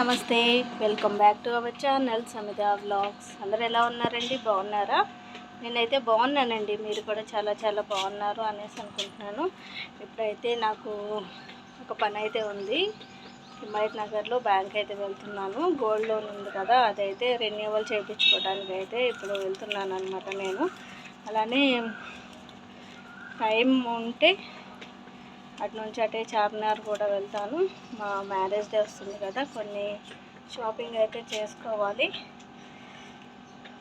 నమస్తే welcome back to our channel Samitha vlogs. అందరు ఎలా ఉన్నారండి? బాగున్నారా? నేనైతే బాగున్నానండి. మీరు కూడా చాలా చాలా బాగున్నారు అనేసి అనుకుంటున్నాను. ఇప్పుడైతే నాకు ఒక పని అయితే ఉంది. హిమాయత్ నగర్లో బ్యాంక్ అయితే వెళ్తున్నాను. గోల్డ్ లోన్ ఉంది కదా అదైతే రెన్యూవల్ చేయించుకోవడానికి అయితే ఇప్పుడు వెళ్తున్నాను అనమాట నేను. అలానే టైం ఉంటే అటు నుంచి అటే చార్మినార్ కూడా వెళ్తాను. మా మ్యారేజ్ డే వస్తుంది కదా కొన్ని షాపింగ్ అయితే చేసుకోవాలి.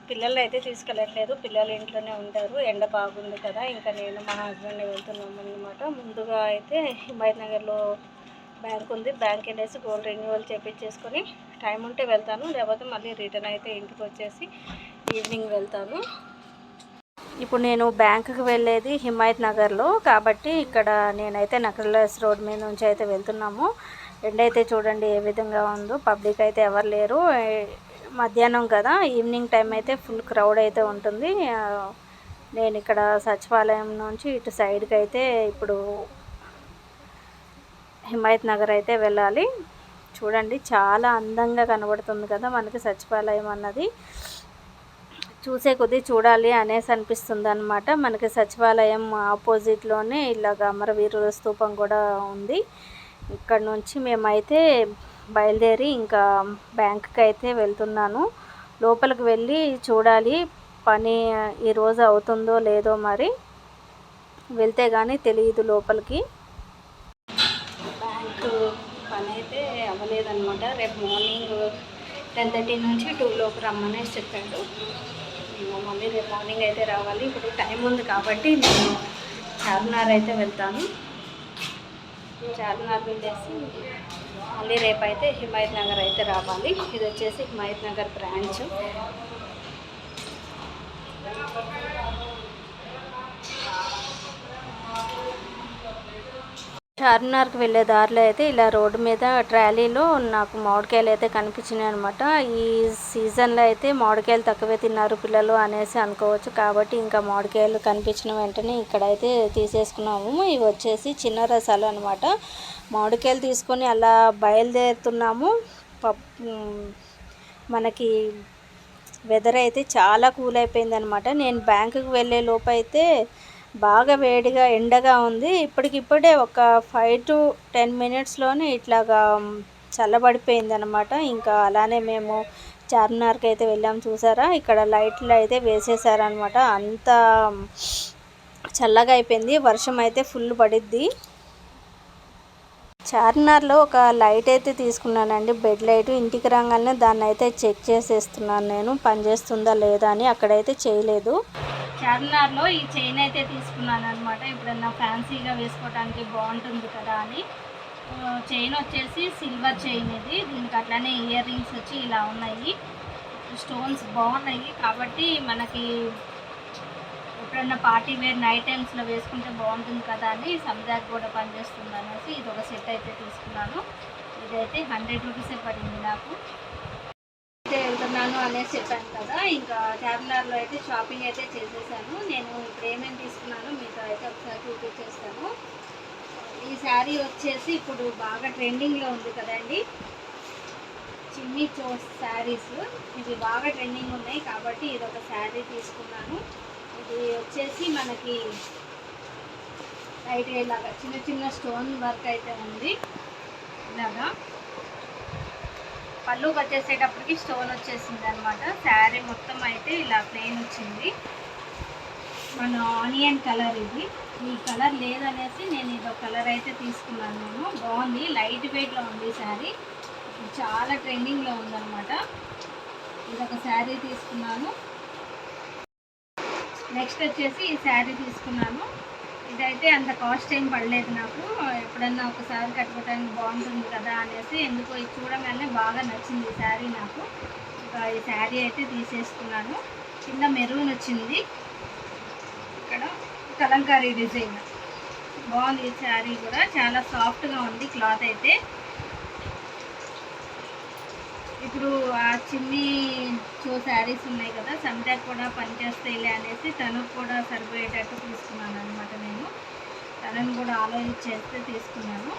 పిల్లలు అయితే తీసుకెళ్ళట్లేదు. పిల్లలు ఇంట్లోనే ఉంటారు. ఎండ బాగుంది కదా ఇంకా నేను మా హస్బెండ్ వెళ్తున్నాము అనమాట ముందుగా అయితే హిమాయత్నగర్లో బ్యాంక్ ఉంది. బ్యాంక్ వెళ్ళేసి గోల్డ్ రెన్యువల్ చేపించేసుకొని టైం ఉంటే వెళ్తాను. లేకపోతే మళ్ళీ రిటర్న్ అయితే ఇంటికి వచ్చేసి ఈవినింగ్ వెళ్తాను. ఇప్పుడు నేను బ్యాంకుకి వెళ్ళేది హిమాయత్ నగర్లో. కాబట్టి ఇక్కడ నేనైతే నకర్లెస్ రోడ్ మీద నుంచి అయితే వెళ్తున్నాము. ఎండ అయితే చూడండి ఏ విధంగా ఉందో. పబ్లిక్ అయితే ఎవరు లేరు. మధ్యాహ్నం కదా. ఈవినింగ్ టైం అయితే ఫుల్ క్రౌడ్ అయితే ఉంటుంది. నేను ఇక్కడ సచివాలయం నుంచి ఇటు సైడ్కి అయితే ఇప్పుడు హిమాయత్ నగర్ అయితే వెళ్ళాలి. చూడండి చాలా అందంగా కనబడుతుంది కదా మనకి సచివాలయం అన్నది. చూసే కొద్దీ చూడాలి అనేసి అనిపిస్తుంది అనమాట మనకి సచివాలయం ఆపోజిట్లోనే ఇలాగ అమరవీరుల స్తూపం కూడా ఉంది. ఇక్కడ నుంచి మేమైతే బయలుదేరి ఇంకా బ్యాంక్కి అయితే వెళ్తున్నాను. లోపలికి వెళ్ళి చూడాలి పని ఈరోజు అవుతుందో లేదో మరి. వెళ్తే కానీ తెలియదు లోపలికి. బ్యాంక్ పని అయితే అవ్వలేదన్నమాట. రేపు మార్నింగ్ టెన్ థర్టీ నుంచి టూ లోపు రమ్మనేసి చెప్పాడు. మా మమ్మీ రేపు మార్నింగ్ అయితే రావాలి. ఇప్పుడు టైం ఉంది కాబట్టి నేను చార్మినార్ అయితే వెళ్తాను. చార్మినార్ వెళ్ళేసి మళ్ళీ రేపు అయితే హిమాయత్ నగర్ అయితే రావాలి. ఇది వచ్చేసి హిమాయత్ నగర్ బ్రాంచ్. చార్మినార్కి వెళ్ళే దారిలో అయితే ఇలా రోడ్డు మీద ట్రాలీలో నాకు మామిడికాయలు అయితే కనిపించినాయి అనమాట ఈ సీజన్లో అయితే మామిడికాయలు తక్కువే తిన్నారు పిల్లలు అనేసి అనుకోవచ్చు. కాబట్టి ఇంకా మామిడికాయలు కనిపించిన వెంటనే ఇక్కడైతే తీసేసుకున్నాము. ఇవి వచ్చేసి చిన్న రసాలు అనమాట మామిడికాయలు తీసుకొని అలా బయలుదేరుతున్నాము. పప్ మనకి వెదర్ అయితే చాలా కూల్ అయిపోయింది అనమాట నేను బ్యాంకుకి వెళ్ళే లోపు అయితే బాగా వేడిగా ఎండగా ఉంది. ఇప్పటికిప్పుడే ఒక ఫైవ్ టు టెన్ మినిట్స్లోనే ఇట్లాగా చల్లబడిపోయింది అనమాట ఇంకా అలానే మేము చార్మినార్కి అయితే వెళ్ళాం చూసారా? ఇక్కడ లైట్లు అయితే వేసేసారనమాట అంత చల్లగా అయిపోయింది. వర్షం అయితే ఫుల్ పడిద్ది. చార్మినార్లో ఒక లైట్ అయితే తీసుకున్నానండి. బెడ్ లైట్ ఇంటికి రాగానే దాన్ని అయితే చెక్ చేసేస్తున్నాను నేను. పనిచేస్తుందా లేదా అని అక్కడైతే చేయలేదు. చార్మినార్లో ఈ చైన్ అయితే తీసుకున్నాను అనమాట ఎప్పుడన్నా ఫ్యాన్సీగా వేసుకోవడానికి బాగుంటుంది కదా అని. చైన్ వచ్చేసి సిల్వర్ చైన్ ఇది. దీనికి అట్లానే ఇయర్ రింగ్స్ వచ్చి ఇలా ఉన్నాయి. స్టోన్స్ బాగున్నాయి కాబట్టి మనకి ఎప్పుడన్నా పార్టీ వేర్ నైట్ టైమ్స్లో వేసుకుంటే బాగుంటుంది కదా అని సమ్దాక్ కూడా పనిచేస్తుంది అనేసి ఇది ఒక సెట్ అయితే తీసుకున్నాను. ఇదైతే హండ్రెడ్ రూపీసే పడింది నాకు. అయితే అనేసి చెప్పాను కదా. ఇంకా చార్మినార్లో అయితే షాపింగ్ అయితే చేసేసాను. నేను ఇప్పుడు ఏమేమి తీసుకున్నాను మీతో అయితే ఒకసారి చూపించేస్తాను. ఈ శారీ వచ్చేసి ఇప్పుడు బాగా ట్రెండింగ్లో ఉంది కదండి. చిన్ని చోస్ శారీస్. ఇవి బాగా ట్రెండింగ్ ఉన్నాయి కాబట్టి ఇది ఒక శారీ తీసుకున్నాను. ఇది వచ్చేసి మనకి లైట్ ఇలాగా చిన్న చిన్న స్టోన్ వర్క్ అయితే ఉంది. ఇలాగా. పళ్ళు వచ్చేసేటప్పటికి స్టోన్ వచ్చేసింది అనమాట శారీ మొత్తం అయితే ఇలా ప్లెయిన్ వచ్చింది. మన ఆనియన్ కలర్ ఇది. ఈ కలర్ లేదనేసి నేను ఇదో కలర్ అయితే తీసుకున్నాను నేను. బాగుంది. లైట్ వెయిట్లో ఉంది శారీ. చాలా ట్రెండింగ్లో ఉందన్నమాట. ఇది ఒక శారీ తీసుకున్నాను. నెక్స్ట్ వచ్చేసి ఈ శారీ తీసుకున్నాను. ఇదైతే అంత కాస్ట్ ఏం పడలేదు నాకు. ఎప్పుడన్నా ఒకసారి కట్టుకోవడానికి బాగుంటుంది కదా అనేసి ఎందుకో ఇది చూడగానే బాగా నచ్చింది ఈ శారీ నాకు. ఈ శారీ అయితే తీసేసుకున్నాను. కింద మెరూన్ వచ్చింది. ఇక్కడ కలంకారీ డిజైన్. బాగుంది ఈ శారీ కూడా. చాలా సాఫ్ట్గా ఉంది క్లాత్ అయితే. ఇప్పుడు ఆ చిన్ని శారీస్ ఉన్నాయి కదా సంధ్యకు కూడా పనిచేస్తాయిలే అనేసి తనకు కూడా సరిపోయేటట్టు తీసుకున్నాను అనమాట నేను. తనను కూడా ఆలోచించేస్తే తీసుకున్నాను.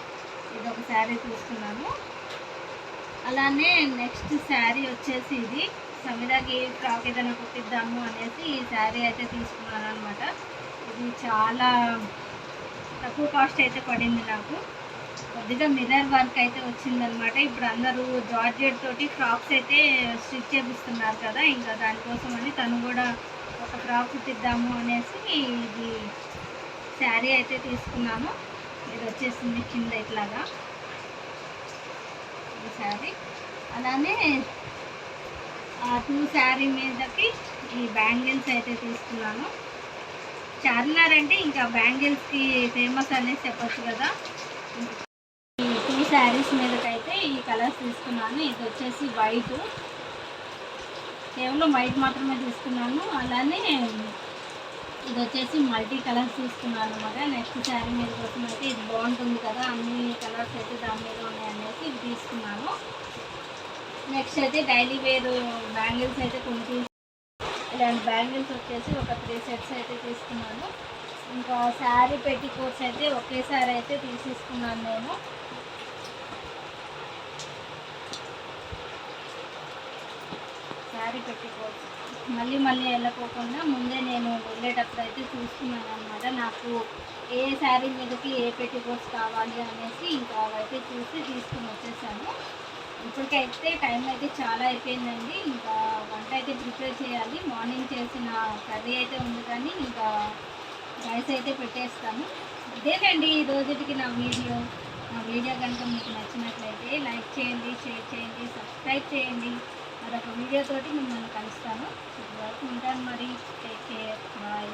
ఇది ఒక శారీ తీసుకున్నాను. అలానే నెక్స్ట్ శారీ వచ్చేసి ఇది. సమిదాకి ఫ్రాక్ ఏదైనా కుట్టిద్దాము అనేసి ఈ శారీ అయితే తీసుకున్నాను అనమాట ఇది చాలా తక్కువ కాస్ట్ అయితే పడింది నాకు. కొద్దిగా మిర్రర్ వర్క్ అయితే వచ్చిందనమాట ఇప్పుడు అందరూ జార్జెట్ తోటి ఫ్రాక్స్ అయితే స్టిచ్ చేపిస్తున్నారు కదా ఇంకా దానికోసం అని తను కూడా ఒక ఫ్రాక్ కుట్టిద్దాము అనేసి ఇది శారీ అయితే తీసుకున్నాను. ఇది వచ్చేసింది కింద ఇట్లాగా. ఈ శారీ. అలానే ఆ టూ శారీ మీదకి ఈ బ్యాంగిల్స్ అయితే తీసుకున్నాను. చార్మినార్ అంటే ఇంకా బ్యాంగిల్స్కి ఫేమస్ అనేది చెప్పచ్చు కదా. శారీస్ మీదకైతే ఈ కలర్స్ తీసుకున్నాను. ఇది వచ్చేసి వైట్. కేవలం వైట్ మాత్రమే తీసుకున్నాను. అలానే ఇది వచ్చేసి మల్టీ కలర్స్ తీసుకున్నాను అనమాట నెక్స్ట్ శారీ మీద కోసం అయితే ఇది బాగుంటుంది కదా. అన్ని కలర్స్ అయితే దాని మీద ఉన్నాయనేసి ఇది తీసుకున్నాను. నెక్స్ట్ అయితే డైలీ వేర్ బ్యాంగిల్స్ అయితే కొన్ని ఇలాంటి బ్యాంగిల్స్ వచ్చేసి ఒక త్రీ సెట్స్ అయితే తీసుకున్నాను. ఇంకా శారీ పెట్టి కోట్స్ అయితే ఒకేసారి అయితే తీసేసుకున్నాను నేను. శారీ పెట్టుకోవచ్చు మళ్ళీ మళ్ళీ వెళ్ళకోకుండా ముందే నేను వెళ్ళేటప్పుడు అయితే చూసుకున్నాను అనమాట నాకు ఏ శారీ మీదకి ఏ పెట్టికోట్స్ కావాలి అనేసి ఇంకా అవైతే చూసి తీసుకుని వచ్చేసాను. ఇప్పటికైతే టైం అయితే చాలా అయిపోయిందండి. ఇంకా వంట అయితే ప్రిపేర్ చేయాలి. మార్నింగ్ చేసిన కర్రీ అయితే ఉంది కానీ ఇంకా రైస్ అయితే పెట్టేస్తాను. ఇదేనండి ఈ రోజుకి నా వీడియో. నా వీడియో కనుక మీకు నచ్చినట్లయితే లైక్ చేయండి షేర్ చేయండి సబ్స్క్రైబ్ చేయండి. మరొక వీడియోతోటి మిమ్మల్ని కలుస్తాను. ఇప్పుడు వరకు ఉంటాను మరి. Take care bye